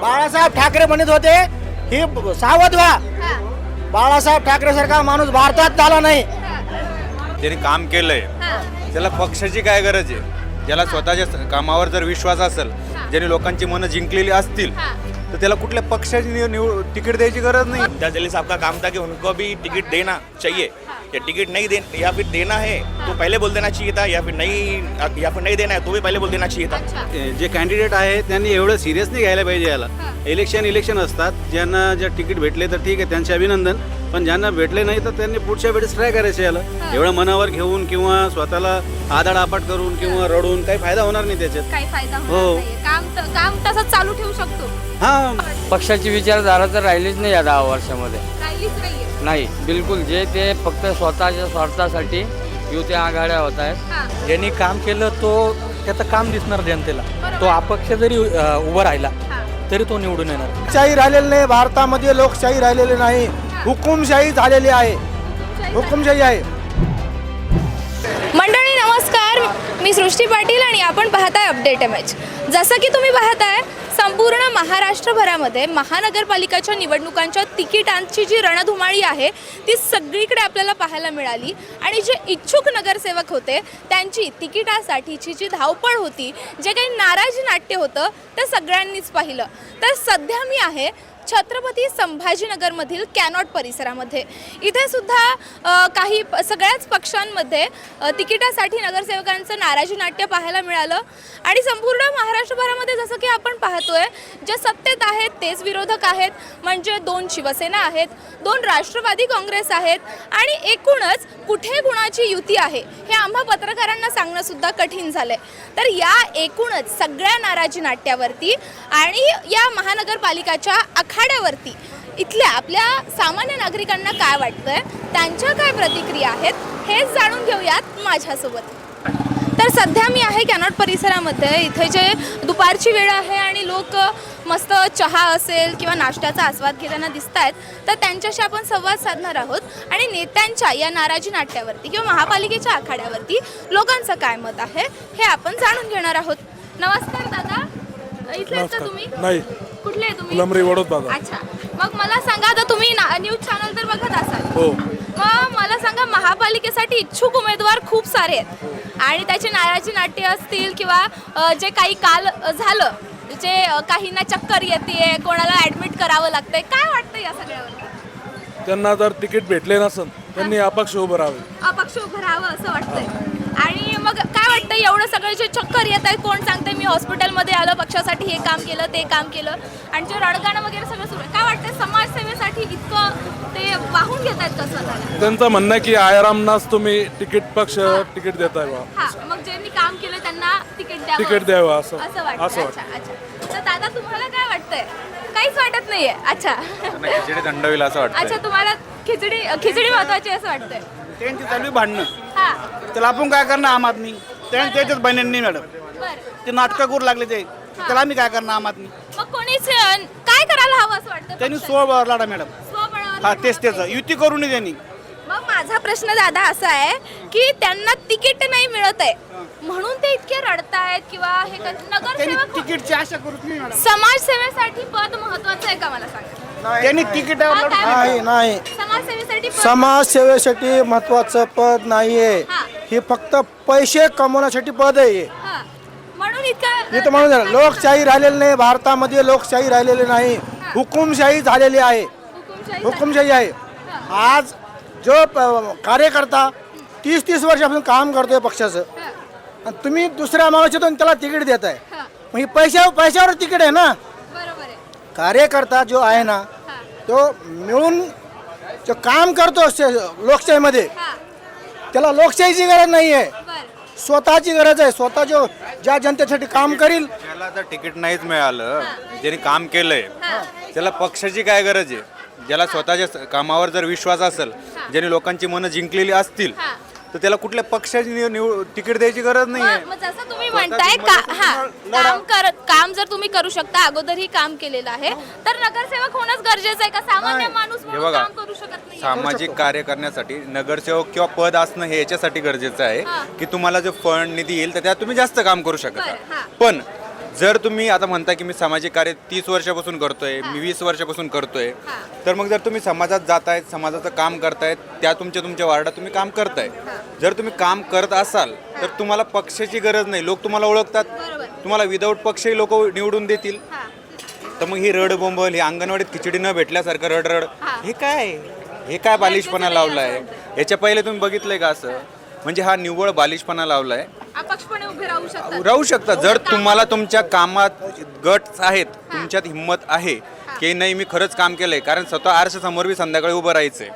बाळासाहेब ठाकरे म्हणत होते ही सावध व्हा. बाळासाहेब ठाकरे सारखा माणूस भारतात झाला नाही. ज्यांनी काम केलंय. त्याला पक्षाची काय गरज आहे? ज्याला स्वतःच्या कामावर जर विश्वास असेल ज्यांनी लोकांची मनं जिंकलेली असतील तर त्याला कुठल्या पक्षाची तिकीट द्यायची गरज नाही. दस जलील साहब का काम था कि उनको भी टिकट देना चाहिए। या टिकट नहीं दे या फिर देना है तो पहले बोल देना चाहिए था या फिर नहीं या फिर नहीं देना है तो भी पहले बोल देना चाहिए था। जे कॅन्डिडेट आहे त्यांनी एवढं सिरियस नाही घ्यायला पाहिजे याला. इलेक्शन इलेक्शन असतात ज्यांना जर तिकीट भेटले तर ठीक आहे त्यांचे अभिनंदन पण ज्यांना भेटले नाही तर त्यांनी पुढच्या वेळेस ट्राय करायचं याला. एवढं मनावर घेऊन किंवा स्वतःला आदाडापाट करून किंवा रडून काही फायदा होणार नाही त्याच्यात. काही फायदा हो. नाहीये. काम त- काम तसंच चालू ठेवू शकतो. हां. पक्षाची विचारधारा तर राहिलीच नाही या दहा वर्षामध्ये. राहिलीच नाहीये. नाही बिलकुल. जे ते फक्त स्वतःच्या स्वार्थासाठी युती आघाड्या होत आहेत. हा. ज्यांनी काम केलं तो त्याचं काम दिसणार जनतेला. तो अपक्ष जरी उभा राहिला. तरी तो निवडून येणार. लोकशाही राहिलेली नाही भारतामध्ये लोकशाही राहिलेली नाही. हुकुमशाही झालेली आहे. हुकुमशाही आहे. मंडळी नमस्कार. मी सृष्टी पाटील आणि आपण पाहताय अपडेट एम एच. जसं की तुम्ही पाहताय संपूर्ण महाराष्ट्रभरामध्ये महानगरपालिकाच्या निवडणुकांच्या तिकिटांची जी रणधुमाळी आहे ती सगळीकडे आपल्याला पाहायला मिळाली. आणि जे इच्छुक नगरसेवक होते त्यांची तिकिटासाठीची जी धावपळ होती जे काही नाराजी नाट्य होतं ते सगळ्यांनीच पाहिलं. तर सध्या मी आहे छत्रपती संभाजीनगरमधील कॅनॉट परिसरामध्ये. इथे सुद्धा काही प- सगळ्याच पक्षांमध्ये तिकिटासाठी नगरसेवकांचं नाराजी नाट्य पाहायला मिळालं. आणि संपूर्ण महाराष्ट्रभरामध्ये जसं की आपण पाहतोय जे सत्तेत आहेत तेच विरोधक आहेत. म्हणजे दोन शिवसेना आहेत दोन राष्ट्रवादी काँग्रेस आहेत आणि एकूणच कुठे कुणाची युती आहे हे आम्हा पत्रकारांना सांगणं सुद्धा कठीण झालंय. तर या एकूणच सगळ्या नाराजी नाट्यावरती आणि या महानगरपालिकाच्या आखाड्यावरती इथल्या आपल्या सामान्य नागरिकांना काय वाटतंय? त्यांच्या काय प्रतिक्रिया आहेत? हेच जाणून घेऊयात माझ्यासोबत. तर सध्या मी आहे कॅनॉट परिसरामध्ये. इथे जे दुपारची वेळ आहे आणि लोक मस्त चहा असेल किंवा नाश्त्याचा आस्वाद घेताना दिसत आहेत तर त्यांच्याशी आपण संवाद साधणार आहोत. आणि नेत्यांच्या या नाराजी नाट्यावरती किंवा महापालिकेच्या आखाड्यावरती लोकांचं काय मत आहे हे आपण जाणून घेणार आहोत. नमस्कार दादा. इथले आहेत का तुम्ही? नाही. कुठले आहे तुम्ही? फुलंब्री वडोदबाजार. अच्छा. मग मला सांगा आता तुम्ही न्यूज चॅनल तर बघत असाल. हो. मग मला सांगा महापालिकेसाठी इच्छुक उमेदवार खूप सारे आहेत. आणि त्याचे नाराजी नाट्य असतील किंवा अ, जे काही काल अ, झालं जे अ, काहींना चक्कर येते कोणाला ऍडमिट करावं लागतंय काय वाटतं या सगळ्यावर? त्यांना जर तिकीट भेटले नसन त्यांनी अपक्ष उभं राहावे. अपक्ष उभं राहावं असं वाटतंय. आणि वाटतं एवढं सगळे जे चक्कर येत आहेत कोण सांगतंय मी हॉस्पिटलमध्ये आलं पक्षासाठी हे काम केलं ते काम केलं. आणि जे रडगाणं वगैरे सगळं सुरू आहे. काय वाटतं समाजसेवेसाठी इतकं ते वाहून घेत आहेत कसं त्यांचं म्हणणं आहे की आयरामनाच तुम्ही तिकीट पक्ष तिकीट देताय बा. हा मग ज्यांनी काम केलं त्यांना तिकीट द्यावं. तिकीट द्यावं असं- असं वाटतं अच्छा अच्छा. तर दादा तुम्हाला काय वाटतंय? काहीच वाटत नाहीये. अच्छा. खिचडी थंड होईल असं अच्छा वाटतं तुम्हाला खिचडी खिचडी महत्वाची असं वाटतंय. त्यांची चालू भांडणं. हा. त्याला आपण काय करणार आम आदमी? त्याने त्याच्याच बहिणींनी मॅडम. ते नाटकं करू लागले ते. त्याला आम्ही काय करणार आम आदमी? मग कोणीच अं, काय करायला हवं असं वाटतं त्यांनी पक्षाने? स्वबळ लाडा मॅडम. स्वबळावर हा तेच त्याचं लागतंय. युती करू नये त्यांनी. मग माझा प्रश्न दादा असा आहे की त्यांना तिकीट नाही मिळत आहे. म्हणून ते इतके रडतायत किंवा हे कर- त्यांनी नगरसेवक तिकीटची आशा मॅडम. समाजसेवेसाठी पद महत्वाचं आहे का मला सांगा? त्यांनी तिकीटावर हा, लढू काय नाही नाही. समाजसेवेसाठी पद- समाजसेवेसाठी महत्वाचं पद नाहीये. हा. हे फक्त पैसे कमवण्यासाठी पद आहे. हे. हा. म्हणून इतकं मी तर म्हणून झालं, लोकशाही राहिलेली नाही भारतामध्ये लोकशाही राहिलेली नाही. हुकुमशाही झालेली आहे. हुकुमशाही हुकुमशाही आहे. आज जो प- कार्यकर्ता तीस तीस वर्षापासून काम करतोय पक्षाचं हा, आणि तुम्ही दुसऱ्या माणूस येतो त्याला तिकीट देत आहे. हा. मग ही पैशावर पैशावर तिकीट आहे ना? बरोबर आहे. कार्यकर्ता जो आहे ना हा, तो मिळून जो काम करतो श- लोकशाहीमध्ये हा. त्याला लोकशाहीची गरज नाही आहे. स्वतःची गरज आहे स्वतः जो ज्या जनतेसाठी काम करील ज्याला जर तिकीट नाहीच मिळालं ज्यांनी काम केलंय. त्याला पक्षाची काय गरज आहे ज्याला स्वतःच्या कामावर जर विश्वास असेल ज्यांनी लोकांची मनं जिंकलेली असतील. तर त्याला कुठल्या पक्षाची निव- निव- तिकीट द्यायची गरज नाही मग मग जसं तुम्ही म्हणताय का हा काम कर काम जर तुम्ही करू शकता अगोदरही काम केलेलं आहे. तर नगरसेवक होणंच गरजेचं आहे का? सामान्य माणूस हे म्हणून बघा काम करू शकत नाही सामाजिक कार्य करण्यासाठी नगरसेवक किंवा पद असणं हे याच्यासाठी गरजेचं हा. आहे की तुम्हाला जो फंड निधी येईल तर त्यात तुम्ही जास्त काम करू बरं, हा. शकता पण जर तुम्ही आता म्हणता की मी सामाजिक कार्य तीस वर्षापासून करतोय मी वीस वर्षापासून करतोय. तर मग जर तुम्ही समाजात जातायत समाजाचं काम करतायत त्या तुमच्या तुमच्या वार्डात तुम्ही काम करताय. जर तुम्ही काम करत असाल तर तुम्हाला पक्षाची गरज नाही. लोक तुम्हाला ओळखतात. तुम्हाला विदाऊट पक्षही लोक निवडून देतील. तर मग ही रड बोंबल ही अंगणवाडीत खिचडी न भेटल्यासारखं रड रड हे काय? हे काय बालिशपणा लावलाय? याच्या पहिले तुम्ही बघितलंय का असं? म्हणजे हा निव्वळ बालिशपणा लावलाय. अपक्षपणे उभे राहू शकतात. राहू शकता जर तुम्हाला तुमच्या कामात गट आहेत तुमच्यात हिंमत आहे की नाही मी खरंच काम केलंय. कारण स्वतः आरशासमोर बी संध्याकाळी उभं राहायचंय.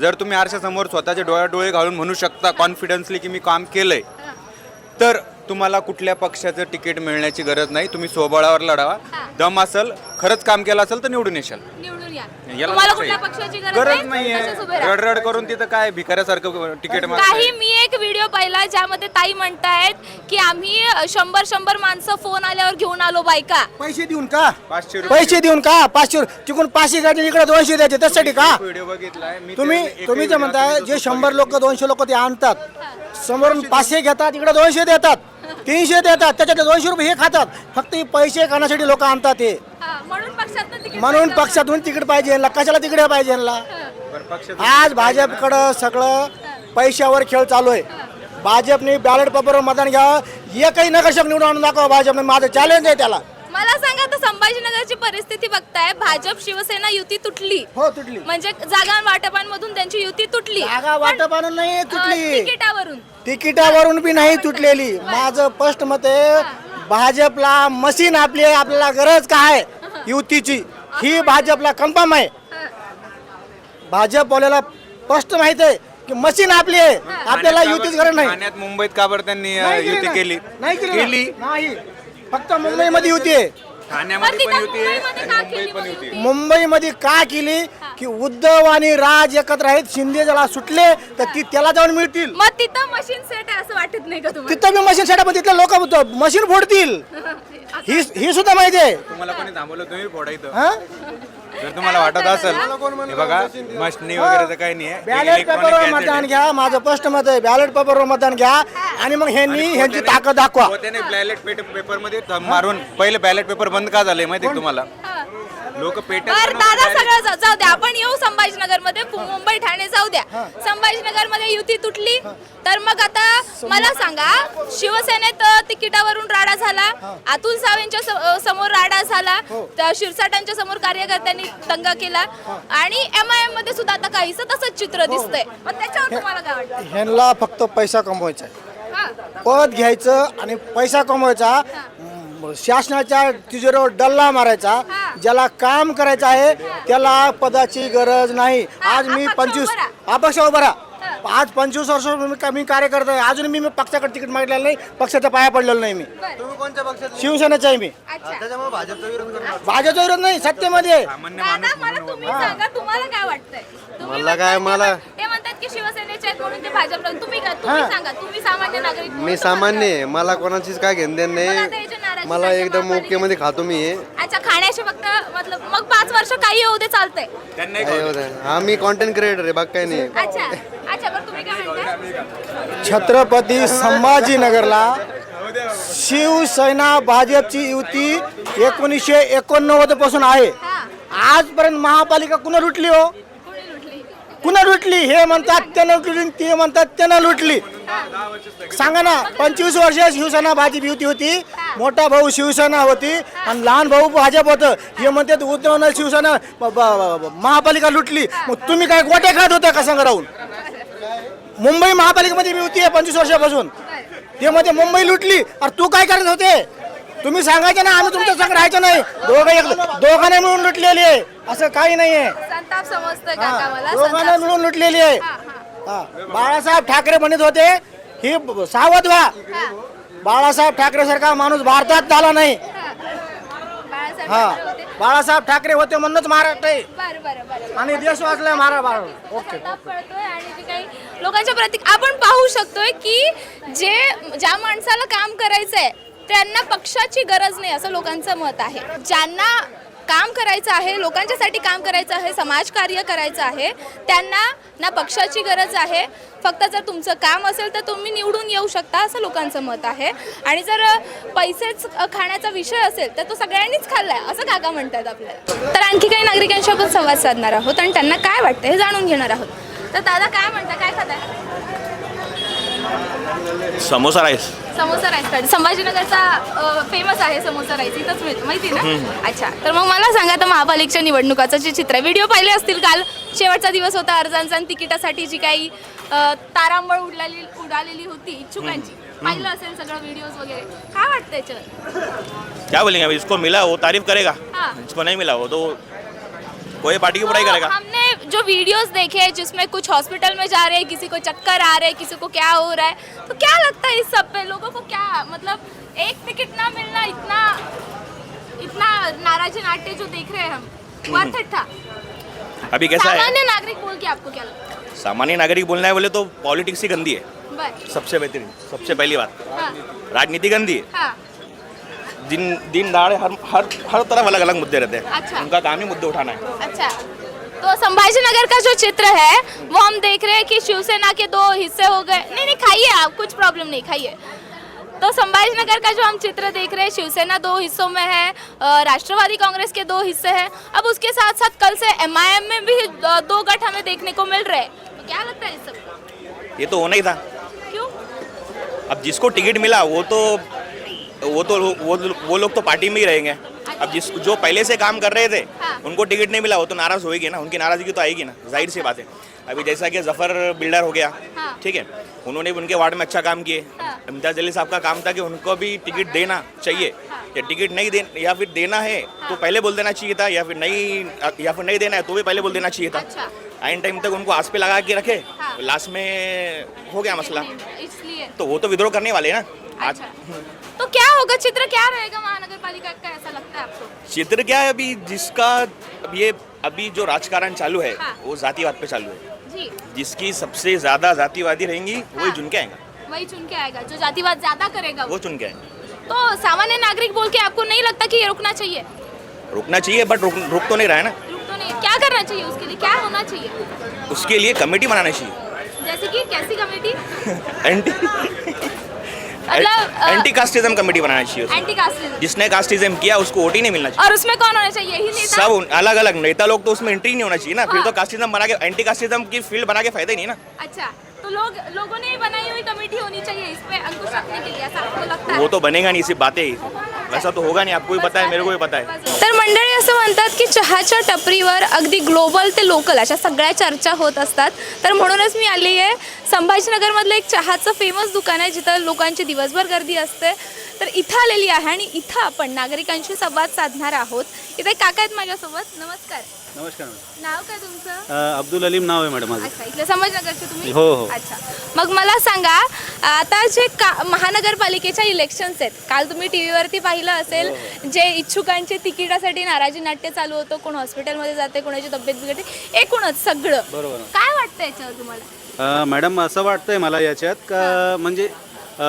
जर तुम्ही आरशासमोर स्वतःचे डोळ्या डोळे घालून म्हणू शकता कॉन्फिडन्सली की मी काम केलंय तर तुम्हाला कुठल्या पक्षाचं तिकीट मिळण्याची गरज नाही. तुम्ही स्वबळावर लढावा. दम असेल खरंच काम केलं असेल तर निवडून येशाल. याला तुम्हाला कुठल्या आहे. पक्षाची गरज गरज नाहीये. तसेच उभे राहा. रडरड करून तिथं काय भिकाऱ्यासारखं तिकीट काही मागताय? मी एक व्हिडिओ पाहिला ज्यामध्ये ताई म्हणतायत की आम्ही शंभर शंभर माणसं फोन आल्यावर घेऊन आलो बायका. पैसे देऊन का? पाचशे रुपये. पैसे देऊन का? पाचशे तिकडून पाचशे गाडी इकडे दोनशे द्यायचे त्यासाठी का? व्हिडिओ बघितलाय. मी तुम्ही एकही तुम्ही जे म्हणताय तुम्ही जे दोन शंभर लोक दोनशे लोक ते आणतात समोरून पाचशे घेतात इकडे दोनशे देतात तीनशे देतात त्याच्यातले दोनशे रुपये हे खातात. फक्त हे पैसे खाण्यासाठी लोक आणतात ते हा, म्हणून पक्षात तिकीट म्हणून पाहिजे. पक्षातून तिकीट पाहिजे यांना. कशाला तिकीट पाहिजे यांना? बरं, आज भाजपकडं सगळं पैशावर खेळ चालू आहे. भाजपने बॅलेट पेपरवर मतदान घ्यावं एकही नगरसेवक निवडून आणून दाखवा भाजपने. माझं चॅलेंज आहे त्याला. मला सांगा आता संभाजीनगरची परिस्थिती बघताय. भाजप शिवसेना युती तुटली. हो तुटली. म्हणजे जागा वाटपांमधून त्यांची युती तुटली. जागा वाटपानं नाही अं, तुटली. तिकिटावरून. तिकिटावरून बी नाही तुटलेली. माझं स्पष्ट मत आहे भाजपला मशीन आपली आहे, आपल्याला गरज काय? युतीची. ही भाजपला कन्फर्म आहे. भाजपवाल्याला स्पष्ट माहीत आहे की मशीन आपली आहे. आपल्याला युतीच गरज नाही. ठाण्यात मुंबईत का बरं त्यांनी युती. केली नाही केली? केली ना. नाही. फक्त मुंबईमध्ये युती आहे. पण ठाण्यामध्ये तिथं पण युती आहे. मुंबईमध्ये का आणि केली? मुंबईत पण मग युती आहे. युती? मुंबईमध्ये का केली? की उद्धव आणि राज एकत्र आहेत. शिंदे ज्याला सुटले तर ती त्याला जाऊन मिळतील. मग तिथं मशीन सेट आहे असं वाटत नाही का तुम्हाला? तिथं मी मशीन सेटअप तिथले लोक मशीन फोडतील. ही ही सुद्धा माहिती आहे. तुम्हाला कोणी थांबवलं तुम्ही फोडायचं हा? जर तुम्हाला वाटत असेल हे बघा मशनी वगैरे काही नाही आहे. बॅलेट Electronic पेपरवर gadget मतदान. घ्या माझं स्पष्ट मत आहे बॅलेट पेपरवर मतदान घ्या आणि मग ह्यांनी ह्यांची ताकद दाखवा. हो, त्याने बॅलेट पेपरमध्ये मारून पहिले बॅलेट पेपर बंद का झाले माहिती तुम्हाला? लोक पेटत बर दादा सगळं जा- जाऊ द्या. आपण येऊ संभाजीनगरमध्ये मुंबई ठाणे जाऊ द्या. संभाजीनगरमध्ये युती तुटली. तर मग आता मला सांगा शिवसेनेत अ, तिकिटावरून राडा झाला. अतुल सावेंच्या स- अ, समोर राडा झाला. तर शिरसाटांच्या समोर कार्यकर्त्यांनी दंगा केला. आणि एम आय एममध्ये सुद्धा आता काहीच तसंच चित्र दिसतंय. मग त्याच्यावर तुम्हाला काय वाटतं? ह्यांना फक्त पैसा कमवायचा आहे. हा. पद घ्यायचं आणि पैसा कमवायचा. शासनाच्या तिजोरीवर डल्ला मारायचा. ज्याला काम करायचं आहे त्याला पदाची गरज नाही. आज मी पंचवीस अपक्ष उभा राहा. आज पंचवीस वर्ष मी का- मी कार्य करत आहे. अजून मी मी पक्षाकडे तिकीट मागितलेलं नाही. पक्षाच्या पाया पडलेलं नाही मी. शिवसेनेचा आहे मी. अच्छा. भाजपचा विरोध नाही सत्तेमध्ये आहे. सामान्य दादा माणूस मला तुम्ही सांगा तुम्हाला काय वाटतंय? तुम्ही मला काय, म्हणताय मला- ते- ते म्हणतात की शिवसेनेचे आहेत म्हणून ते भाजपला तुम्ही हा. सांगा तुम्ही सामान्य नागरिक म्हणून मी सामान्य आहे मला कोणाचीच काय घेणं देणं याच्या नाही मला एकदम महापालिकेची. ओके मध्ये खातो मी हे? अच्छा खाण्याचे फक्त मतलब मग पाच वर्ष काही होऊ दे चालतंय त्यांनाही काय कळतं. होतं हा मी कॉन्टेंट क्रिएटर आहे बाग काय नाही अच्छा अच्छा बरं तुम्ही काय म्हणताय छत्रपती संभाजीनगरला शिवसेना भाजपची युती एकोणीसशे एकोणनव्वदपासून आहे हा आजपर्यंत महापालिका कुणा लुटली हो लुटली कुणा लुटली? हे म्हणतात त्यानं लुटली ते म्हणतात त्यानं लुटली. सांगा ना पंचवीस वर्ष शिवसेना भाजप युती होती मोठा भाऊ शिवसेना होती आणि लहान भाऊ भाजप होतं. हे म्हणतात उद्धवनं शिवसेना ब- ब- ब- महापालिका लुटली. मग तुम्ही काय गोट्या खात होत्या का सांगा राहून? मुंबई महापालिकेमध्ये मी होती पंचवीस वर्षापासून. ते मध्ये मुंबई लुटली. अरे तू काय करत होते? तुम्ही सांगायचं ना आम्ही तुमच्या संग राहायचं नाही. दोघं एक दोघांना मिळून लुटलेली आहे. असं काही नाहीये. संताप समजतोय काका मला. दोघांना मिळून लुटलेली आहे. हा. बाळासाहेब ठाकरे म्हणत होते ही ब- सावध व्हा. बाळासाहेब ठाकरे सारखा माणूस भारतात झाला नाही. हा. बाळासाहेब हा ठाकरे होते. बाळासाहेब ठाकरे होते म्हणूनच महाराष्ट्र आहे बरं बरं बरं. आणि देश वाचलाय महाराष्ट्र ओके. संताप कळतोय आणि जे काही लोकांच्या प्रती आपण पाहू शकतोय की जे ज्या माणसाला काम करायचंय त्यांना पक्षाची गरज नाही असं लोकांचं मत आहे. ज्यांना काम करायचं आहे लोकांच्यासाठी काम करायचं आहे समाजकार्य करायचं आहे त्यांना ना पक्षाची गरज आहे. फक्त जर तुमचं काम असेल तर तुम्ही निवडून येऊ शकता असं लोकांचं मत आहे. आणि जर पैसेच खाण्याचा विषय असेल तर तो सगळ्यांनीच खाल्लाय असं काका म्हणतात आपल्याला. तर आणखी काही नागरिकांशी आपण संवाद साधणार आहोत आणि त्यांना काय वाटतं हे जाणून घेणार आहोत. तर दादा काय म्हणता काय खाताय? समोसा राईस. समोसा राईस कार्ड संभाजीनगरचा फेमस आहे समोसा राईस इथंच मिळतो माहिती ना? अच्छा. तर मग मला सांगा आता महापालिकेच्या निवडणुकाचं जे चित्र आहे व्हिडिओ पाहिले असतील काल. शेवटचा दिवस होता अर्जांचा आणि तिकिटासाठी जी काही अ, तारांबळ उडलेली उडालेली होती इच्छुकांची. पाहिलं असेल सगळं व्हिडिओज वगैरे. काय वाटतं याच्यावर? क्या बोलेंगे अभी? जिसको मिला वो तारीफ करेगा। हाँ। जिसको नहीं मिला वो तो कोई पार्टी की बुराई तो करेगा। हमने जो वीडियोस देखे जिसमें कुछ हॉस्पिटल में जा रहे हैं किसी को चक्कर आ रहे हैं किसी को क्या हो रहा है तो क्या लगता है इस सब पे? लोगों को क्या मतलब एक टिकट ना मिलना इतना इतना नाराजी नाट्य जो देख रहे हैं हम वर्थ इट था? अभी कैसा है? सामान्य नागरिक बोल के आपको क्या लगता है? सामान्य नागरिक बोलना है बोले तो पॉलिटिक्स ही गंदी है। सबसे बेहतरीन सबसे पहली बात। हाँ। राजनीति गंदी है। हाँ। दिन दिन दाड़े हर हर हर तरफ़ अलग अलग मुद्दे रहते हैं। अच्छा। उनका काम ही मुद्दे उठाना है। अच्छा। तो संभाजीनगर का जो चित्र है वो हम देख रहे हैं कि शिवसेना के दो हिस्से हो गए। नहीं नहीं खाइए आप कुछ प्रॉब्लम नहीं खाइए। तो संभाजीनगर का जो हम चित्र देख रहे हैं शिवसेना दो हिस्सों में है राष्ट्रवादी कांग्रेस के दो हिस्से हैं। अब उसके साथ साथ कल से एमआईएम में भी दो गठ हमें देखने को मिल रहे हैं। तो क्या लगता है इस सब ये तो होना ही था। क्यों? अब जिसको टिकट मिला वो तो वो तो वो वो लोग तो पार्टी में ही रहेंगे। अब जिस जो पहले से काम कर रहे थे हाँ। उनको टिकट नहीं मिला वो तो नाराज़ होएगी ना। उनकी नाराज़गी तो आएगी ना ज़ाहिर सी बात है। अभी जैसा कि ज़फ़र बिल्डर हो गया हाँ। ठीक है। उन्होंने भी उनके वार्ड में अच्छा काम किए। हाँ। इम्तियाज़ अली साहब का काम था कि उनको भी टिकट देना चाहिए। हाँ। या टिकट नहीं दे या फिर देना है तो पहले बोल देना चाहिए था या फिर नहीं या फिर नहीं देना है तो भी पहले बोल देना चाहिए था। अच्छा। आइन टाइम तक उनको आस पे लगा के रखे हाँ। लास्ट में हो गया मसला। तो वो तो विद्रोह करने वाले हैं ना। अच्छा। तो क्या होगा? चित्र क्या रहेगा महानगर पालिका का ऐसा लगता है आपको? चित्र क्या है अभी? जिसका अब ये अभी जो राजकारण चालू है हाँ। वो जातिवाद पे चालू है। जी। जिसकी सबसे ज़्यादा जातिवादी रहेंगी हाँ। वही। चुन के आएगा। वही चुन के आएगा। जो जातिवाद ज़्यादा करेगा वो चुन के आएगा। तो सामान्य नागरिक बोल के आपको नहीं लगता कि ये रुकना चाहिए? रुकना चाहिए बट रुक रुक तो नहीं रहा है ना। रुक तो नहीं। क्या करना चाहिए उसके लिए? क्या होना चाहिए? उसके लिए कमेटी बनाना चाहिए। जैसे कि कैसी कमेटी? एंटी मतलब एंटी कास्टिज्म कमेटी बनाना चाहिए एंटी कास्टिज्म जिसने कास्टिज्म किया उसको वोट ही नहीं मिलना चाहिए। और उसमें कौन होना चाहिए? यही नेता? सब अलग अलग नेता लोग तो उसमें एंट्री नहीं होना चाहिए ना। फिर हाँ। तो कास्टिज्म बना के एंटी कास्टिज्म की फ़ील्ड बना के फ़ायदा ही नहीं ना। अच्छा तो लोग लोगों ने बनाई हुई कमेटी होनी चाहिए इस पे अंकुश रखने के लिए? ऐसा आपको लगता है? वो तो बनेगा नहीं सिर्फ़ बातें ही। वैसा तो होगा नहीं आपको भी पता है मेरे को भी पता है। मंडळी असं म्हणतात की चहाच्या टपरीवर अगदी ग्लोबल ते लोकल अशा सगळ्या चर्चा होत असतात. तर म्हणूनच मी आली आहे. संभाजीनगरमधलं एक चहाचं फेमस दुकान आहे जिथं लोकांची दिवसभर गर्दी असते. तर इथं आलेली आहे आणि इथं आपण नागरिकांशी संवाद साधणार आहोत. इथे काका आहेत माझ्यासोबत. नमस्कार. नमस्कार नाव काय तुमचं? अब्दुल अलीम नाव आहे मॅडम माझं. अच्छा इथले संभाजीनगरचे तुम्ही? हो, हो. अच्छा. मग मला सांगा आता जे का महानगरपालिकेच्या इलेक्शन्स आहेत काल तुम्ही टी व्हीवरती पाहिलं असेल हो, जे इच्छुकांचे तिकिटासाठी नाराजी नाट्य चालू होतं कोण हॉस्पिटलमध्ये जाते कोणाची तब्येत बिघडते एकूणच सगळं. बरोबर. काय वाटतं याच्यावर तुम्हाला? अ, मॅडम असं वाटतंय मला याच्यात का म्हणजे अ,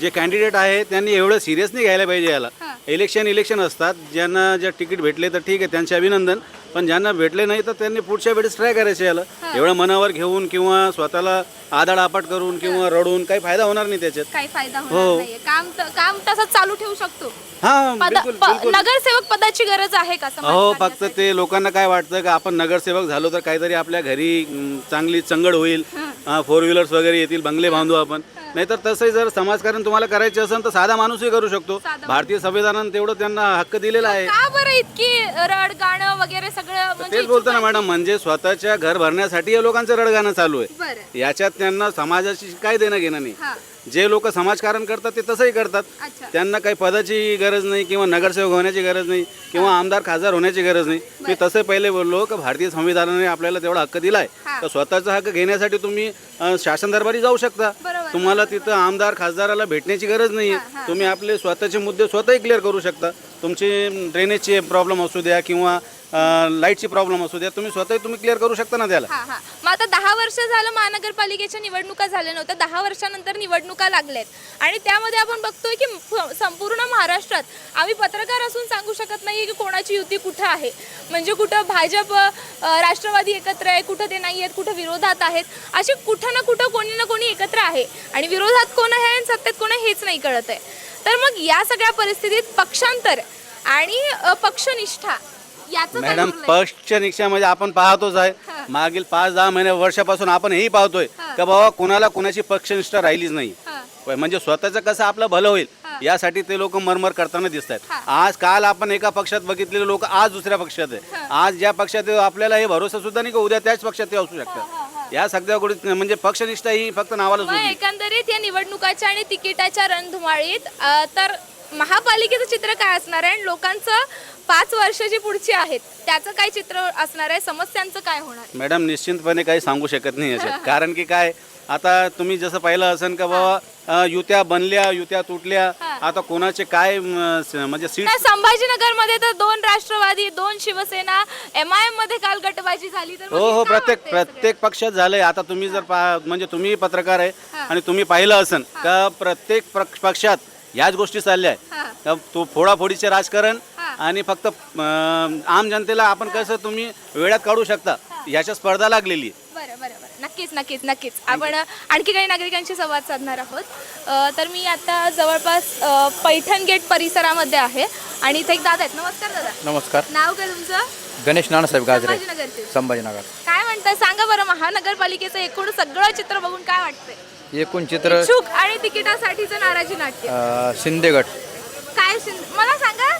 जे कॅन्डिडेट आहे त्यांनी एवढं सिरियसली घ्यायला पाहिजे याला. हां. इलेक्शन इलेक्शन असतात. ज्यांना जे तिकीट भेटले तर ठीक आहे त्यांचे अभिनंदन. पण ज्यांना भेटले नाही तर त्यांनी पुढच्या वेळेस ट्राय करायचे याला. एवढं मनावर घेऊन किंवा स्वतःला आदाडापाट करून किंवा रडून काही फायदा होणार नाही त्याच्यात. काही फायदा हो. नाहीये. काम त- काम तसंच चालू ठेवू शकतो. हां पद- बिलकुल प- बिलकुल. नगरसेवक पदाची गरज आहे का समाज हो फक्त? ते लोकांना काय वाटतं का आपण नगरसेवक झालो तर काहीतरी आपल्या घरी अं, चांगली चंगड होईल. फोर व्हीलर्स वगैरे येतील बंगले बांधू आपण. नाहीतर तसंही जर समाजकारण तुम्हाला करायचे असेल तर साधा माणूसही करू शकतो. साधा भारतीय संविधानानं तेवढं त्यांना हक्क दिलेला आहे. का बरं इतकी रड गाणं वगैरे सगळं म्हणजे तेच बोलतो ना मॅडम म्हणजे स्वतःच्या घर भरण्यासाठी या लोकांचं रडगाणं चालू आहे. याच्यात त्यांना समाजाशी काय देणं घेणं नाही. हा. जे लोक समाजकारण करतात ते तसंही करतात. अच्छा. त्यांना काही पदाची गरज नाही किंवा नगरसेवक होण्याची गरज नाही किंवा आमदार खासदार होण्याची गरज नाही. मी तसे पहिले बोललो की भारतीय संविधानाने आपल्याला तेवढा हक्क दिलाय. तर स्वतःचा हक्क घेण्यासाठी तुम्ही अ, शासन दरबारी जाऊ शकता. तुम्हाला तिथं आमदार खासदाराला भेटण्याची गरज नाही. तुम्ही आपले स्वतःचे मुद्दे स्वतःही क्लिअर करू शकता. तुमचे ड्रेनेजचे प्रॉब्लेम असू द्या किंवा लाईटची प्रॉब्लेम असू द्या तुम्ही स्वतः तुम्ही क्लिअर करू शकता ना त्याला. हा हा. मग आता दहा वर्ष झालं महानगरपालिकेच्या निवडणुका झाल्या नव्हत्या दहा वर्षानंतर निवडणुका लागल्यात. आणि त्यामध्ये आपण बघतोय की फ- संपूर्ण महाराष्ट्रात आम्ही पत्रकार असून सांगू शकत नाही की कोणाची युती कुठं आहे. म्हणजे कुठं भाजप अ, राष्ट्रवादी एकत्र आहे कुठं ते नाही आहेत कुठं विरोधात आहेत. असे कुठं ना कुठं कोणी ना कोणी एकत्र आहे. आणि विरोधात कोण आहे आणि सत्तेत कोण आहे हेच नाही कळत आहे तर मग या सगळ्या परिस्थितीत पक्षांतर आणि अ, पक्षनिष्ठा याचं काय मॅडम उरलंय? पक्ष निरीक्षणामध्ये आपण पाहतोच आहे. मागील पाच दहा महिने वर्षापासून आपण हेही पाहतोय का बाबा कोणाला कोणाची पक्षनिष्ठा राहिलीच नाही. हा. म्हणजे स्वतःचं कसं आपलं भलं होईल यासाठी ते लोक मरमर करताना दिसत आहेत आज काल आपण एका पक्षात बघितलेले लोक आज दुसऱ्या पक्षात आहे. आज ज्या पक्षात आहे, आपल्याला हे भरोसा सुद्धा नाही का उद्या त्याच पक्षात ते असू शकतात या सगळ्या गोष्टी म्हणजे पक्षनिष्ठा ही फक्त नावाला मग एकंदरीत या निवडणुकाच्या आणि तिकिटाच्या रणधुमाळीत अ, तर महापालिकेचं चित्र काय असणार आहे? आणि लोकांचं पाच वर्षाची पुढची आहेत त्याचं काय चित्र असणार आहे? समस्यांचं काय होणार? मॅडम निश्चितपणे काही सांगू शकत नाही याच्यात. कारण की काय आता तुम्ही जसं पाहिलं असेल का बाबा युत्या बनल्या युत्या तुटल्या आता कोणाचे काय म, स- म्हणजे सीट नाही संभाजीनगरमध्ये तर दोन राष्ट्रवादी दोन शिवसेना एम आय एममध्ये काल गटबाजी झाली तर मग हो हे हो काय प्रत्येक वाटतंय सगळं? प्रत्येक पक्षात झालंय. आता तुम्ही जर पा म्हणजे तुम्ही पत्रकार आहे आणि तुम्ही पाहिलं असेल का प्रत्येक पक्ष- पक्षात याच गोष्टी चालल्या हा. आहे का तो फोडाफोडीचे राजकारण. आणि फक्त अं, आम जनतेला आपण कसं तुम्ही वेळात काढू शकता याच्या स्पर्धा लागलेली आहे. बरं बरं बरं. नक्कीच नक्कीच नक्कीच. आपण अ, आणखी काही नागरिकांशी संवाद साधणार आहोत. अ, तर मी आता जवळपास अ, पैठण गेट परिसरामध्ये आहे आणि इथे एक दादा आहेत. नमस्कार दादा. नमस्कार. नाव काय तुमचं? गणेश नानासाहेब गाजरे. संभाजीनगरचे संभाजीनगर. काय म्हणताय? सांगा बरं महानगरपालिकेचं एकूण सगळं चित्र बघून काय वाटतंय? एकूण चित्र इच्छुक आणि तिकिटासाठीचं नाराजी नाट्य. अ, शिंदेगड काय शिंद- मला सांगा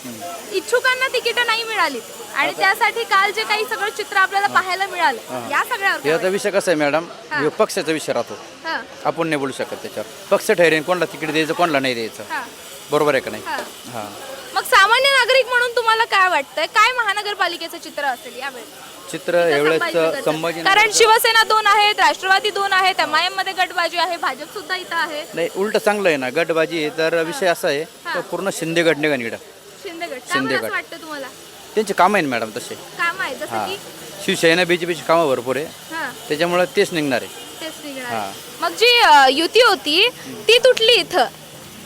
इच्छुकांना तिकीट नाही मिळाली आणि त्यासाठी काल जे काही सगळं चित्र आपल्याला पाहायला मिळालं या सगळ्यावर काय याचा विषय कसा आहे मॅडम हा. पक्षाचा विषय राहतो. वाटतं? हां, आपण नाही बोलू शकत त्याच्यावर. पक्ष ठरेन कोणाला तिकीट द्यायचं कोणाला नाही द्यायचं. हां, बरोबर आहे का नाही? हां. हां. मग सामान्य नागरिक म्हणून तुम्हाला काय वाटतंय? काय महानगरपालिकेचं चित्र असेल यावेळी? चित्र एवढंच संभाजी कारण शिवसेना दोन आहेत राष्ट्रवादी दोन आहेत एम आय एममध्ये गटबाजी आहे भाजप सुद्धा इथं आहे. नाही उलट चांगलं आहे ना गटबाजी आहे. तर विषय असा आहे तर पूर्ण शिंदेगड निघा निघा शिंदे गट. शिंदे गट. वाटतं तुम्हाला? त्यांचे काम आहे ना मॅडम तसे. काम आहे जसं हां. की? शिवसेना बी जे पीची कामं भरपूर आहे. हां. त्याच्यामुळे तेच निघणार आहे. तेच निघणार हां. आहे. मग जी अ, युती होती ती तुटली इथं?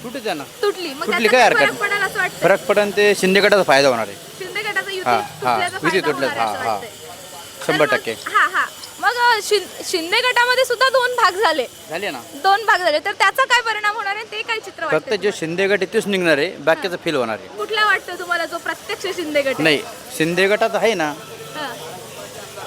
कुठे जाणार तुटली. मग तुटली त्याचा काय हरकत फरक पडेल असं वाटतं फरक पडन ते शिंदे गटाचा फायदा होणार आहे. शिंदे गटाचा युती हां, हां. तुटल्याचा युती फायदा तुटल्याचा, होणार आहे असं हां, वाटतंय. शंभर तर मग- टक्के. हा हा. मग अ, शिं- शिंदे गटामध्ये सुद्धा दोन भाग झाले. झाले ना? दोन भाग झाले. तर त्याचा काय परिणाम होणार आहे? ते काय चित्र फक्त वाटतं जे शिंदे गट आहे तेच निघणार आहे. बाकीचं फेल होणार आहे. कुठला वाटतं तुम्हाला जो प्रत्यक्ष शिंदे गट आहे? नाही. शिंदे गटात आहे ना हां.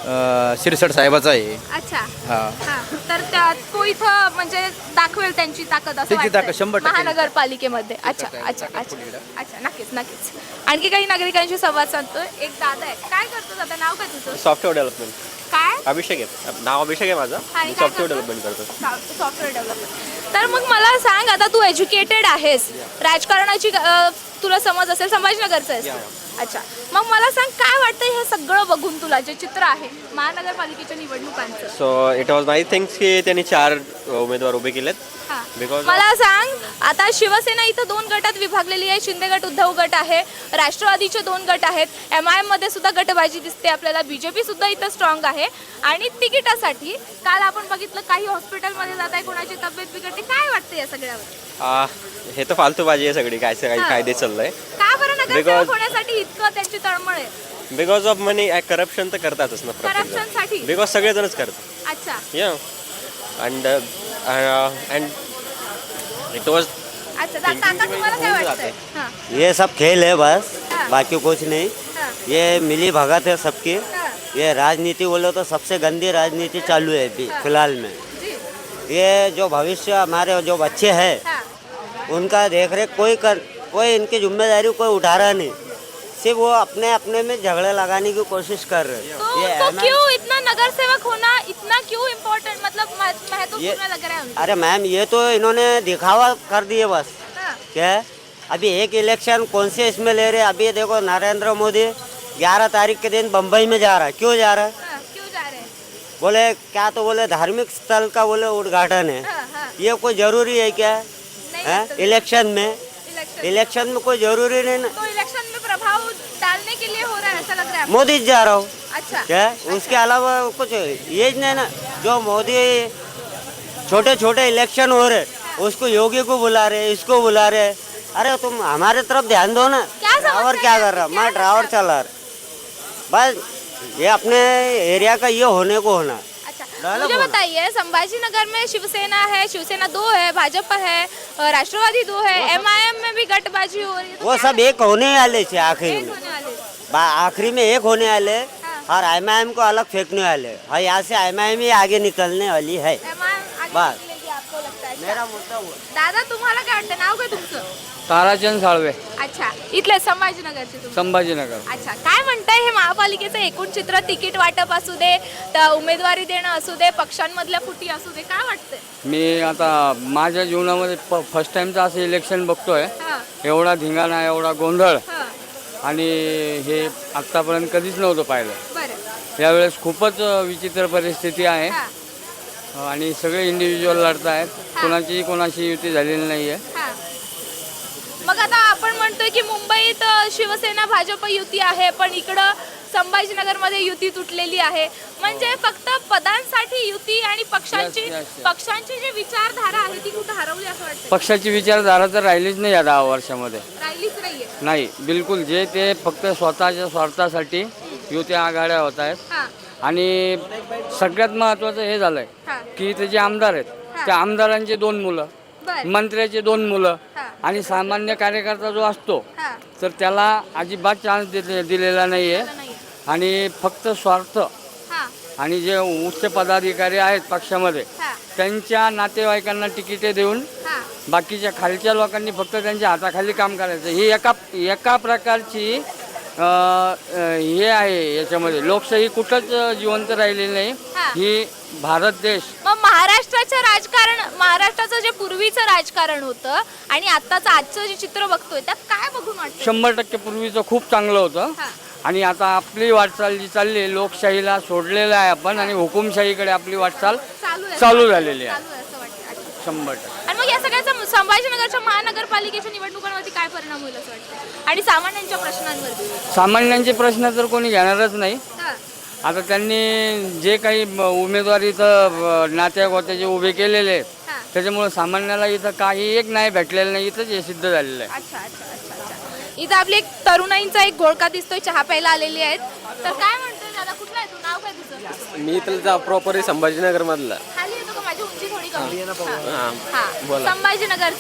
अं, शिरसट साहेबाचा आहे. अच्छा. हा. हा. तर त्या तो इथं म्हणजे दाखवेल त्यांची ताकद असं त्याची वाटतंय. ताकद शंभर टक्के. महानगरपालिकेमध्ये. अच्छा अच्छा अच्छा. अच्छा नक्कीच नक्कीच. आणखी काही नागरिकांशी संवाद साधतोय? एक दादा आहे. काय करतो दादा? नाव काय तुझं? सॉफ्टवेअर डेव्हलपमेंट काय? अभिषेक आहे. नाव अभिषेक आहे माझं. आणि मी काय सॉफ्टवेअर करतो? डेव्हलपमेंट करतो सॉफ्टवेअर डेव्हलपमेंट तर मग मला सांग आता तू एज्युकेटेड आहेस. राजकारणाची अ, तुला समज असेल संभाजीनगरचं आहेस तू. अच्छा. मग मला सांग काय वाटतं हे सगळं बघून तुला जे चित्र आहे महानगरपालिकेच्या निवडणुकांचं? So it was nice things की त्यांनी चार उमेदवार उभे केलेत. हा. Because- मला सांग आता शिवसेना इथं दोन गटात विभागलेली आहे. शिंदे गट उद्धव गट आहे राष्ट्रवादीचे दोन गट आहेत. एम आय एममध्ये सुद्धा गटबाजी दिसते आपल्याला. बीजेपी सुद्धा इथं स्ट्रॉंग आहे. आणि तिकिटासाठी काल आपण बघितलं काही हॉस्पिटलमध्ये जात आहे कोणाची तब्येत बिघडते. काय वाटतं या सगळ्यावर? हे तर फालतूबाजी आहे सगळी. काय हा. कायदे चाललंय. का बरं Because- होण्यासाठी इतकं त्यांची तळमळ आहे. बिकॉज ऑफ मनी करप्शन तर करतातच ना साठी? बिकॉज सगळेजणच करतात. अच्छा. या अँड अँड इट वॉज अच्छा दा- काका तुम्हाला काय वाटतंय? हां. ये सब खेल है बस हाँ। बाकी कुछ नहीं. हां. ये मिली भगत है सबकी. हां. ये राजनीति बोलो तो सबसे गंदी राजनीति चालू है अभी फिलहाल में. जी. ये जो भविष्य हमारे जो बच्चे हैं हां. उनका देख रेख कोई कर कोई इनकी ज़िम्मेदारी कोई उठा रहा नहीं। सिर्फ़ वो अपने अपने में झगड़े लगाने की कोशिश कर रहे हैं। तो, ये तो क्यों इतना नगर सेवक होना इतना क्यों इम्पोर्टेंट मतलब महत्वपूर्ण ये- लग रहा है अरे मैम ये तो इन्होंने दिखावा कर दिए बस। हाँ, क्या? अभी एक इलेक्शन कौन से इसमें ले रहे अभी देखो नरेंद्र मोदी ग्यारह तारीख के दिन बम्बई में जा रहा है। क्यों जा रहा है? हाँ, क्यों जा रहे हैं? बोले क्या तो बोले धार्मिक स्थल का बोले उद्घाटन है। हाँ, ये कोई ज़रूरी है क्या? है है तो इलेक्शन में। इलेक्शन में कोई ज़रूरी नहीं ना। तो इलेक्शन में प्रभाव डालने के लिए हो रहा है ऐसा लग रहा है मोदी जी जा रहा हूँ। अच्छा। क्या? अच्छा। उसके अलावा कुछ ये नहीं ना जो मोदी छोटे छोटे इलेक्शन हो रहे उसको योगी को बुला रहे इसको बुला रहे। अरे तुम हमारे तरफ़ ध्यान दो ना। ड्राइवर क्या कर रहा? मैं ड्राइवर चला रहा। बस ये अपने एरिया का ये होने को होना। मुझे। बताइए संभाजीनगर में शिवसेना है शिवसेना दो है भाजपा है राष्ट्रवादी दो है एमआईएम में भी गठबाजी हो रही है तो वो सब एक होने वाले थे आखिरी में आखिरी में एक होने वाले हाँ। और एम को अलग फेंकने वाले और यहाँ से एम ही आगे निकलने वाली है बस. मेरा. मुद्दा दादा तुम्हाला काय वाटतं नाव काय तुमचं ताराचंद साळवे. अच्छा इथले संभाजीनगरचे तुम्ही? संभाजीनगर. अच्छा काय म्हणताय हे महापालिकेचं एकूण चित्र तिकीट वाटप असू दे उमेदवारी देणं असू दे पक्षांमधल्या फुटी असू दे काय वाटतंय? मी आता माझ्या जीवनामध्ये प फर्स्ट टाईमचं असं इलेक्शन बघतोय. हा. एवढा धिंगाणा एवढा गोंधळ. हा. आणि हे आत्तापर्यंत कधीच नव्हतं पाहिलं. बरं. यावेळेस खूपच अ, विचित्र परिस्थिती आहे. हा. आणि सगळे इंडिव्हिज्युअल लढत आहेत कोणाची कोणाशी युती झालेली नाही आहे हा. मग आता आपण म्हणतोय की मुंबईत शिवसेना भाजप युती आहे पण इकडं संभाजीनगरमध्ये युती तुटलेली आहे. म्हणजे फक्त पदांसाठी युती आणि पक्षांची. पक्षांची जी विचारधारा आहे ती कुठं हरवली असं वाटतं पक्षाची विचारधारा तर राहिलीच नाही या दहा वर्षामध्ये. राहिलीच नाहीये. नाही बिलकुल. जे ते फक्त स्वतःच्या स्वार्थासाठी युत्या आघाड्या होत आहेत. हा. आणि सगळ्यात महत्त्वाचं हे झालं आहे हा. की इथे जे आमदार आहेत त्या आमदारांचे दोन मुलं. बर. मंत्र्याचे दोन मुलं हा. आणि सामान्य कार्यकर्ता जो असतो हा. तर त्याला अजिबात चान्स दिलेला नाही आहे नाहीये. आणि फक्त स्वार्थ. हा. आणि जे उच्च पदाधिकारी आहेत पक्षामध्ये हा. त्यांच्या नातेवाईकांना तिकिटे देऊन हा. बाकीच्या खालच्या लोकांनी फक्त त्यांच्या हाताखाली काम करायचं. ही एका एका प्रकारची हे आहे याच्यामध्ये. लोकशाही कुठंच जिवंत राहिलेली नाही. हा. ही भारत देश. मग महाराष्ट्राचं राजकारण महाराष्ट्राचं जे पूर्वीचं राजकारण होतं आणि आत्ताचं आजचं जे चित्र बघतोय त्यात काय बघून वाटतं शंभर टक्के पूर्वीचं खूप चांगलं होतं. हा. आणि आता आपली वाटचाल जी चालली आहे, लोकशाहीला सोडलेलं आहे आपण आणि हुकुमशाहीकडे आपली वाटचाल चालू आहे. चालू झालेली आहे. चालू आहे असं वाटतं अच्छा. शंभर टक्के. आणि मग या सगळ्याचा संभाजीनगरच्या महानगरपालिकेच्या निवडणुकांवरती काय परिणाम होईल असं वाटतं? आणि सामान्यांच्या प्रश्नांवरती? सामान्यांचे प्रश्न तर कोणी घेणारच नाही. हा. आता त्यांनी जे काही म- उमेदवारी इथं नात्यागोत्याचे जे उभे केलेले आहेत हा. त्याच्यामुळे सामान्याला इथं काही एक नाही भेटलेलं नाही इथंच हे सिद्ध झालेलं आहे. अच्छा अच्छा अच्छा अच्छा. इथं आपली एक तरुणाईंचा एक घोळका दिसतोय चहा प्यायला आलेली आहेत. तर काय म्हणतोय दादा कुठला आहे तू? नाव काय तुझं? मी तर प्रॉपर संभाजीनगर मधला खाली हा.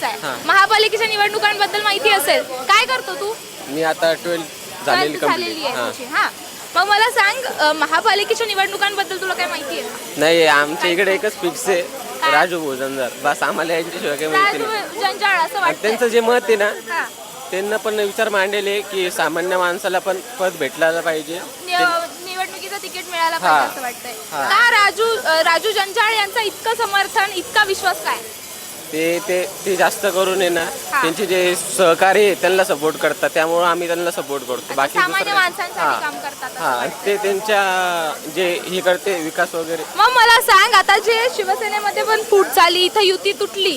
आहे. महापालिकेच्या निवडणुकांबद्दल माहिती असेल. काय करतो तू? मी आता ट्वेल्थ झालेली Twelfth झालेली आहे तुझी. हा. मग मला सांग अ, महापालिकेच्या निवडणुकांबद्दल तुला काय माहिती आहे? नाही आमच्या इकडे एकच फिक्स आहे. राजू भोजनदार बस आम्हाला यांच्याशिवाय काही माहिती नाही. राजू जंजाळ असं आणि वाटतं त्यांचं जे मत आहे ना हा. त्यांना पण विचार मांडलेले की सामान्य माणसाला पण पद भेटला पाहिजे. मिळायला. पाहिजे असं वाटतंय. का राजू राजू जंजाळ यांचा इतकं समर्थन इतका विश्वास काय? ते ते ते जास्त करून आहे ना. त्यांचे जे सहकारी आहे त्यांना सपोर्ट करतात. त्यामुळे आम्ही त्यांना सपोर्ट करतो. बाकी सामान्य दुसरं- माणसांसाठी. काम करतात असं हा वाटतंय. ते त्यांच्या जे हे करते विकास वगैरे. मग मला सांग आता जे शिवसेनेमध्ये पण फूट झाली इथं युती तुटली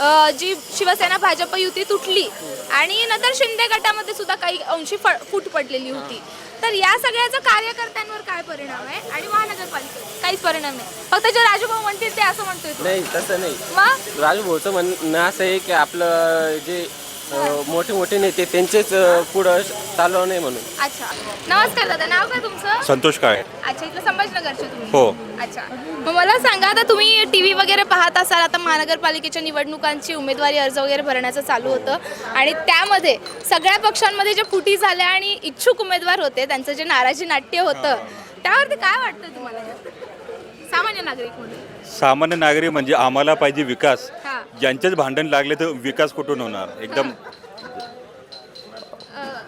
अ, जी शिवसेना भाजप युती तुटली आणि नंतर शिंदे गटामध्ये सुद्धा काही अंशी फ- फूट पडलेली होती. तर या सगळ्याचा कार्यकर्त्यांवर काय परिणाम आहे? आणि महानगरपालिकेवर काहीच परिणाम नाही. फक्त जे राजूभाऊ म्हणतील ते असं म्हणतोय तू. नाही तसं नाही. मग? राजू भाऊचं म्हणणं असं आहे की आपलं जे मोठे मोठे नेते त्यांचेच पुढं चालव नाही म्हणून. अच्छा. नमस्कार दादा नाव काय तुमचं? संतोष काय अच्छा इथलं संभाजीनगरचे तुम्ही. हो. अच्छा. मग मला सांगा आता तुम्ही टी व्ही वगैरे पाहत असाल आता महानगरपालिकेच्या निवडणुकांची उमेदवारी अर्ज वगैरे भरण्याचं चालू होतं. आणि त्यामध्ये सगळ्या पक्षांमध्ये जे फुटी झाल्या आणि इच्छुक उमेदवार होते त्यांचं जे नाराजी नाट्य होतं त्यावरती काय वाटतं तुम्हाला? सामान्य नागरिक म्हणून. सामान्य नागरिक म्हणजे आम्हाला पाहिजे विकास हा ज्यांचेच भांडण लागले तर विकास कुठून होणार एकदम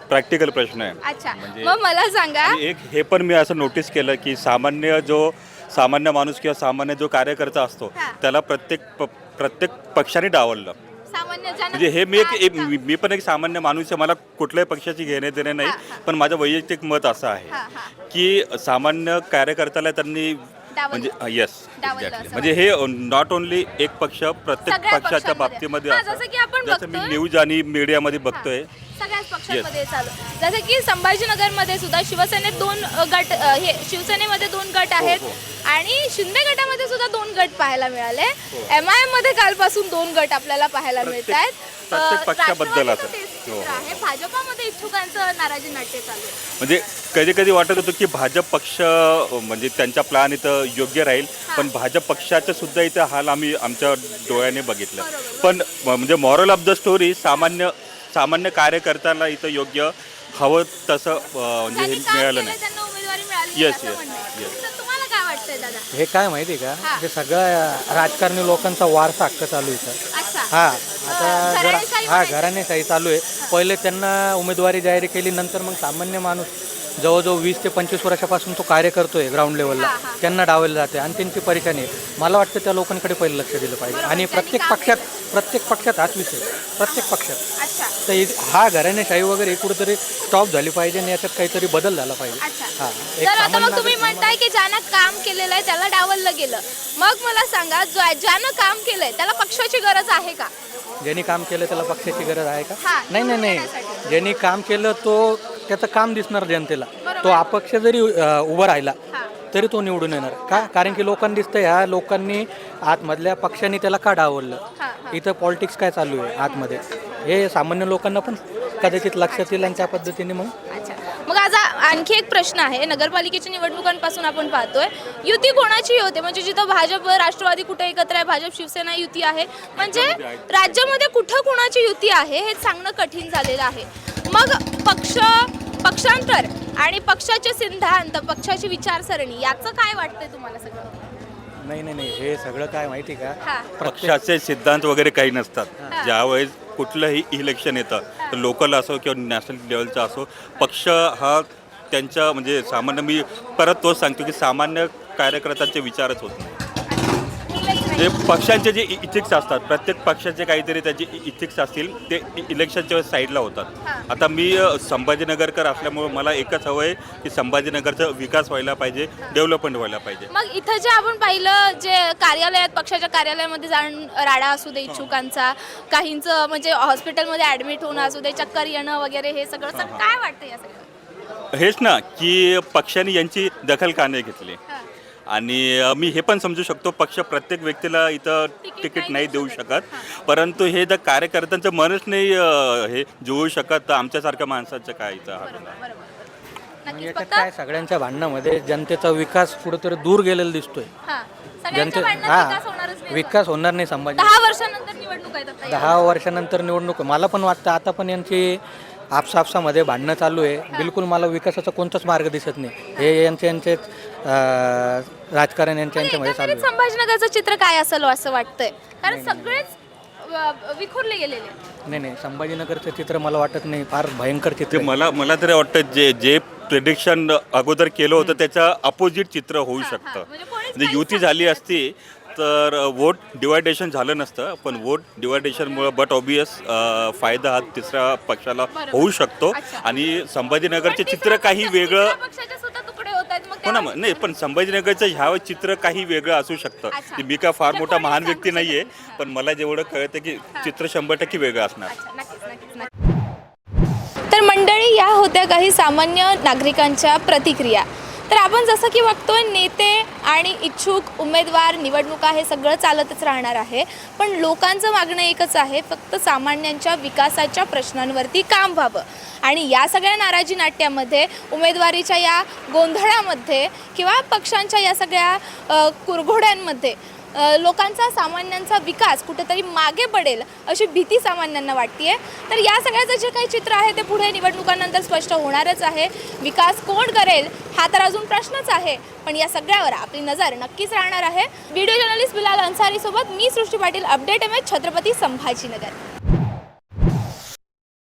प्रॅक्टिकल प्रश्न आहे अच्छा म्हणजे- मग मला सांगा आणि एक हे पण मी असं नोटीस केलं की सामान्य जो सामान्य माणूस किंवा सामान्य जो कार्यकर्ता असतो हा. त्याला प्रत्येक प- प्रत्येक पक्षाने डावललं सामान्य जन म्हणजे हे मी एक एक-. मी मी पण एक सामान्य माणूस आहे मला कुठल्याही पक्षाची घेणे देणे नाही हा, हा. पण माझं वैयक्तिक मत असं आहे हा. की सामान्य कार्यकर्त्याला त्यांनी. म्हणजे येस एक्झॅक्टली म्हणजे हे नॉट ओनली एक पक्ष प्रत्येक सगळ्या पक्षाच्या पक्षांमध्ये. बाबतीमध्ये हा, असं. जसं की आपण जसं मी बघतोय. न्यूज आणि मीडियामध्ये बघतोय सगळ्याच पक्षांमध्ये चालू जसं की संभाजीनगरमध्ये सुद्धा शिवसेनेत दोन अ, गट अ, हे शिवसेनेमध्ये दोन गट आहेत आणि शिंदे गटामध्ये सुद्धा दोन गट पाहायला मिळाले एम आय एममध्ये कालपासून दोन गट आपल्याला पाहायला मिळत आहेत प्रत्येक पक्षाबद्दल असं. हो. आहे भाजपामध्ये इच्छुकांचं नाराजी नाट्य चालू आहे. म्हणजे कधी कधी वाटत होतं की भाजप पक्ष म्हणजे त्यांचा प्लॅन इथं योग्य राहील पण भाजप पक्षाचं सुद्धा इथं हाल आम्ही आमच्या डोळ्याने बघितलं. पण म्हणजे मॉरल ऑफ द स्टोरी सामान्य सामान्य कार्यकर्त्याला इथं योग्य हवं तसं म्हणजे मिळालं नाही. त्यांना उमेदवारी मिळाली वाटतंय दादा हे काय माहिती का हा. हे सगळं राजकारणी लोकांचा वारसा हक्क चालू आहे इथं. हा आता घराणेशाही हा म्हणायची. घराणेशाही चालू आहे पहिले त्यांना उमेदवारी जाहीर केली नंतर मग सामान्य माणूस जवळजवळ वीस ते पंचवीस वर्षापासून तो कार्य करतोय ग्राउंड लेवलला हा, हा. त्यांना डावलं जाते आणि त्यांची परेशानी आहे मला वाटतं त्या लोकांकडे पहिलं लक्ष दिलं पाहिजे. बरोबर, आणि त्यांनी प्रत्येक काम पक्षात प्रत्येक पक्षात हाच विषय प्रत्येक पक्षात. अच्छा. तर इ- हा घराणेशाही वगैरे कुठेतरी स्टॉप झाली पाहिजे आणि याच्यात काहीतरी बदल झाला पाहिजे. अच्छा. हा. एक तर आता सामान्य मग तुम्ही नागरिक- म्हणताय की ज्यानं काम केलेलं आहे त्याला डावललं गेलं. मग मला सांगा ज्या- ज्यानं काम केलंय त्याला पक्षाची गरज आहे का? ज्यांनी काम केलं त्याला पक्षाची गरज आहे का? हा, नाही नाही नाही. निवडून ज्यांनी काम केलं तो त्याचं काम दिसणार जनतेला. तो अपक्ष जरी अ, उभा राहिला. तरी तो निवडून येणार. का? कारण की लोकांना दिसतं ह्या लोकांनी आतमधल्या पक्षांनी त्याला का डावललं? हा. इथं पॉलिटिक्स काय चालू आहे आतमध्ये? हे सामान्य लोकांना पण कदाचित लक्षात येईल आणि त्या पद्धतीने मग. अच्छा. मग आज आ- आणखी एक प्रश्न आहे. नगरपालिकेच्या निवडणुकांपासून आपण पाहतोय युती कोणाची होते? म्हणजे जिथं भाजप राष्ट्रवादी कुठे एकत्र आहे? भाजप शिवसेना युती आहे. म्हणजे राज्यामध्ये कुठं कोणाची युती आहे? हे सांगणं कठीण झालेलं आहे. मग पक्ष पक्षांतर आणि पक्षाचे सिद्धांत पक्षाची विचारसरणी याचं काय वाटतंय तुम्हाला सगळं? नाही नाही नाही हे सगळं काय माहिती का? हा. पक्षाचे सिद्धांत वगैरे काही नसतात. ज्यावेळेस कुठलंही इलेक्शन येतं तर लोकल असो किंवा नॅशनल लेवलचा असो पक्ष हा त्यांच्या म्हणजे सामान्य मी परत तोच सांगतो की सामान्य कार्यकर्त्यांचे विचारच होत नाही. जे पक्षांचे जे इथिक्स असतात प्रत्येक पक्षाचे काहीतरी त्याचे इथिक्स असतील ते इलेक्शनच्या साईडला होतात. आता मी संभाजीनगरकर असल्यामुळे मला एकच हवं आहे की संभाजीनगरचा विकास व्हायला पाहिजे डेव्हलपमेंट व्हायला पाहिजे. मग इथं जे आपण पाहिलं जे कार्यालयात पक्षाच्या कार्यालयामध्ये जाऊन राडा असू दे इच्छुकांचा काहींचं म्हणजे हॉस्पिटलमध्ये ऍडमिट होणं असू दे चक्कर येणं वगैरे हे सगळं काय वाटतं या सगळं हेच ना की पक्षाने यांची दखल का नाही घेतली. आणि मी हे पण समजू शकतो पक्ष प्रत्येक व्यक्तीला इथं तिकीट नाही देऊ शकत. परंतु हे जर कार्यकर्त्यांचं मनच नाही हे जुळू शकत तर आमच्यासारख्या माणसाचं काय इथं याच्यात काय सगळ्यांच्या भांडणामध्ये जनतेचा विकास कुठेतरी दूर गेलेला दिसतोय. हा. सगळ्यांच्या जनते हा. होणारच नाही विकास होणार नाही संभाजी. दहा वर्षानंतर निवडणूक आहेत आता या. दहा वर्षानंतर निवडणूक मला पण वाटतं आता पण यांची आपसापसामध्ये भांडणं चालू आहे. बिलकुल मला विकासाचा कोणताच मार्ग दिसत नाही. हे यांचे यांचे राजकारण यांच्या मग यांच्यामध्ये चालू एकंदरीत आहे. संभाजीनगरचं चित्र काय असेल असं वाटतंय? कारण सगळेच अ, विखुरले गेलेले नाही नाही. संभाजीनगरचं चित्र मला वाटत नाही. फार भयंकर चित्र ते आहे. मला मला तरी वाटतं जे जे प्रिडिक्शन अगोदर केलं होतं त्याचं अपोजिट चित्र होऊ शकतं. म्हणजे कोणीच म्हणजे युती झाली असती तर वोट डिवायडेशन झालं नसतं. पण वोट डिवायडेशनमुळे बट ऑबियस फायदा हा तिसऱ्या पक्षाला होऊ शकतो. आणि संभाजीनगरचे चित्र काही वेगळं सुद्धा तुकडे हो ना मग नाही पण संभाजीनगरचं ह्या चित्र काही वेगळं असू शकतं. अच्छा. मी काय फार मोठा महान सांगू व्यक्ती नाही. पण मला जेवढं कळतं की चित्र शंभर टक्के वेगळं असणार. अच्छा, नक्कीच नक्कीच नक्कीच. तर मंडळी या होत्या काही सामान्य नागरिकांच्या प्रतिक्रिया. तर आपण जसं की बघतोय नेते आणि इच्छुक उमेदवार निवडणुका हे सगळं चालतच राहणार आहे. पण लोकांचं मागणं एकच आहे फक्त सामान्यांच्या विकासाच्या प्रश्नांवरती काम व्हावं. आणि या सगळ्या नाराजी नाट्यामध्ये उमेदवारीच्या या गोंधळामध्ये किंवा पक्षांच्या या सगळ्या कुरघोड्यांमध्ये लोकांचा सामान्यांचा विकास कुठेतरी मागे पडेल अशी भीती सामान्यांना वाटते तर या सगळ्याचं जे काही चित्र आहे ते पुढे निवडणुकांनंतर स्पष्ट होणारच आहे. विकास कोण करेल हा तर अजून प्रश्नच आहे. पण या सगळ्यावर आपली नजर नक्कीच राहणार आहे. व्हिडिओ जर्नलिस्ट बिलाल अन्सारी सोबत मी सृष्टी पाटील अपडेट एम छत्रपती संभाजीनगर.